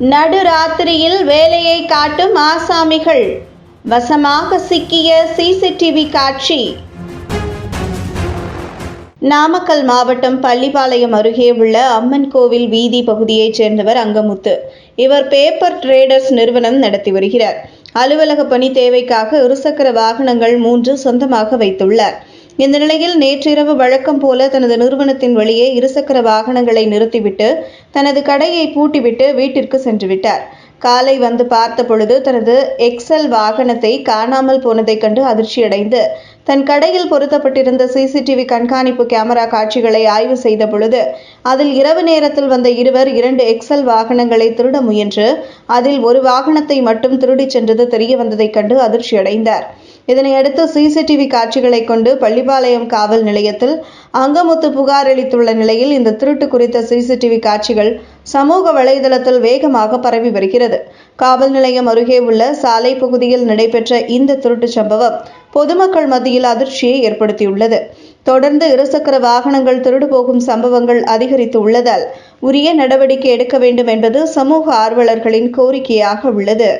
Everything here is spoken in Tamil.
நடுராத்திரியில் வேலையை காட்டும் ஆசாமிகள். வசமாக சிக்கிய சிசிடிவி காட்சி. நாமக்கல் மாவட்டம் பள்ளிப்பாளையம் அருகே உள்ள அம்மன் கோவில் வீதி பகுதியைச் சேர்ந்தவர் அங்கமுத்து. இவர் பேப்பர் ட்ரேடர்ஸ் நிறுவனம் நடத்தி வருகிறார். அலுவலக பணி தேவைக்காக இருசக்கர வாகனங்கள் மூன்று சொந்தமாக வைத்துள்ளார். இந்த நிலையில் நேற்றிரவு வழக்கம் போல தனது நிறுவனத்தின் வெளியே இருசக்கர வாகனங்களை நிறுத்திவிட்டு தனது கடையை பூட்டிவிட்டு வீட்டிற்கு சென்றுவிட்டார் காலை வந்து பார்த்த பொழுது தனது எக்ஸல் வாகனத்தை காணாமல் போனதைக் கண்டு அதிர்ச்சியடைந்து தன் கடையில் பொருத்தப்பட்டிருந்த சிசிடிவி கண்காணிப்பு கேமரா காட்சிகளை ஆய்வு செய்த பொழுது அதில் இரவு நேரத்தில் வந்த இருவர் இரண்டு எக்ஸல் வாகனங்களை திருட முயன்று அதில் ஒரு வாகனத்தை மட்டும் திருடிச் சென்றது தெரிய வந்ததைக் கண்டு அதிர்ச்சியடைந்தார். இதனையடுத்து சிசிடிவி காட்சிகளை கொண்டு பள்ளிப்பாளையம் காவல் நிலையத்தில் அங்கமுத்து புகார் அளித்துள்ள நிலையில் இந்த திருட்டு குறித்த சிசிடிவி காட்சிகள் சமூக வலைதளத்தில் வேகமாக பரவி வருகிறது. காவல் நிலையம் அருகே உள்ள சாலை பகுதியில் நடைபெற்ற இந்த திருட்டு சம்பவம் பொதுமக்கள் மத்தியில் அதிர்ச்சியை ஏற்படுத்தியுள்ளது. தொடர்ந்து இருசக்கர வாகனங்கள் திருடு போகும் சம்பவங்கள் அதிகரித்து உள்ளதால் உரிய நடவடிக்கை எடுக்க வேண்டும் என்பது சமூக ஆர்வலர்களின் கோரிக்கையாக உள்ளது.